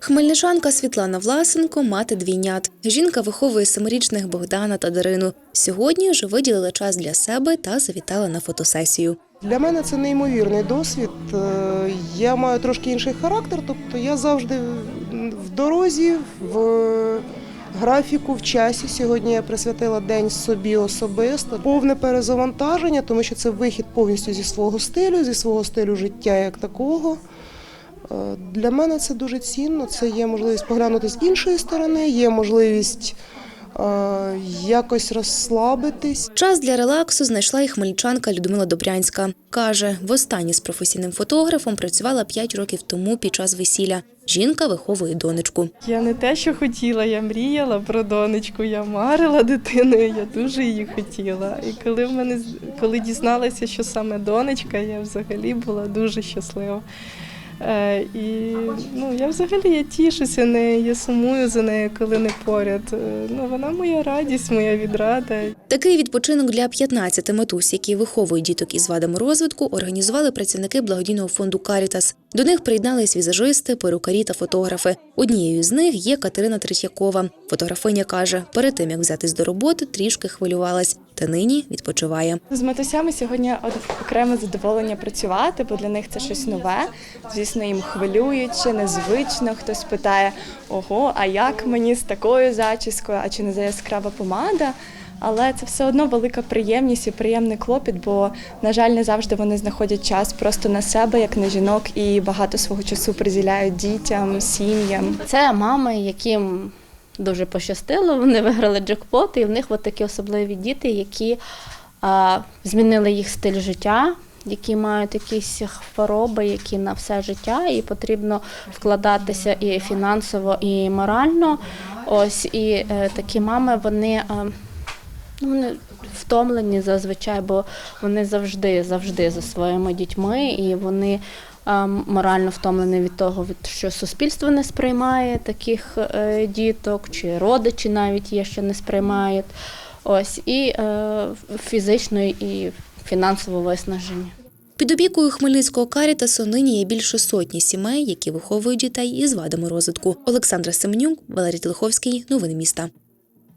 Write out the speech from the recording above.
Хмельничанка Світлана Власенко мати двійнят. Жінка виховує семирічних Богдана та Дарину. Сьогодні ж виділила час для себе та завітала на фотосесію. Для мене це неймовірний досвід. Е, Я маю трошки інший характер, тобто я завжди в дорозі, в графіку, в часі. Сьогодні я присвятила день собі особисто. Повне перезавантаження, тому що це вихід повністю зі свого стилю, зі свого стилю життя як такого. Е, Для мене це дуже цінно. Це є можливість поглянути з іншої сторони, є можливість е, якось розслабитись. Час для релаксу знайшла і хмельничанка Людмила Добрянська. Каже, востаннє з професійним фотографом працювала 5 років тому під час весілля. Жінка виховує донечку. Я не те, що хотіла, я мріяла про донечку, я марила дитиною, я дуже її хотіла. І коли в мене з- коли дізналася, що саме донечка, я взагалі була дуже щаслива. Е, і ну, я взагалі я тішуся нею, я сумую за нею, коли не поряд. Е, ну, вона моя радість, моя відрада. Такий відпочинок для 15 матусь, які виховують діток із вадами розвитку, організували працівники благодійного фонду Карітас. До них приєднались візажисти, перукарі та фотографи. Однією з них є Катерина Третьякова. Фотографиня каже, перед тим як взятись до роботи, трішки хвилювалась, та нині відпочиває. З матусями сьогодні окреме задоволення працювати, бо для них це щось нове. Звісно, їм хвилююче, незвично. Хтось питає: ого, а як мені з такою зачіскою, а чи не за яскрава помада? Але це все одно велика приємність і приємний клопіт, бо, на жаль, не завжди вони знаходять час просто на себе, як на жінок, і багато свого часу приділяють дітям, сім'ям. Це мами, яким дуже пощастило, вони виграли джекпот, і в них от такі особливі діти, які а, змінили їх стиль життя, які мають якісь хвороби, які на все життя, і потрібно вкладатися і фінансово, і морально. Ось і е, такі мами, вони. е, Ну, вони втомлені зазвичай, бо вони завжди, завжди за своїми дітьми, і вони морально втомлені від того, що суспільство не сприймає таких е, діток, чи родичі навіть є, що не сприймають. Ось і е, фізично і фінансово виснажені. Під опікою Хмельницького карітасу нині є більше сотні сімей, які виховують дітей із вадами розвитку. Олександра Семенюк, Валерій Телеховський. Новини міста.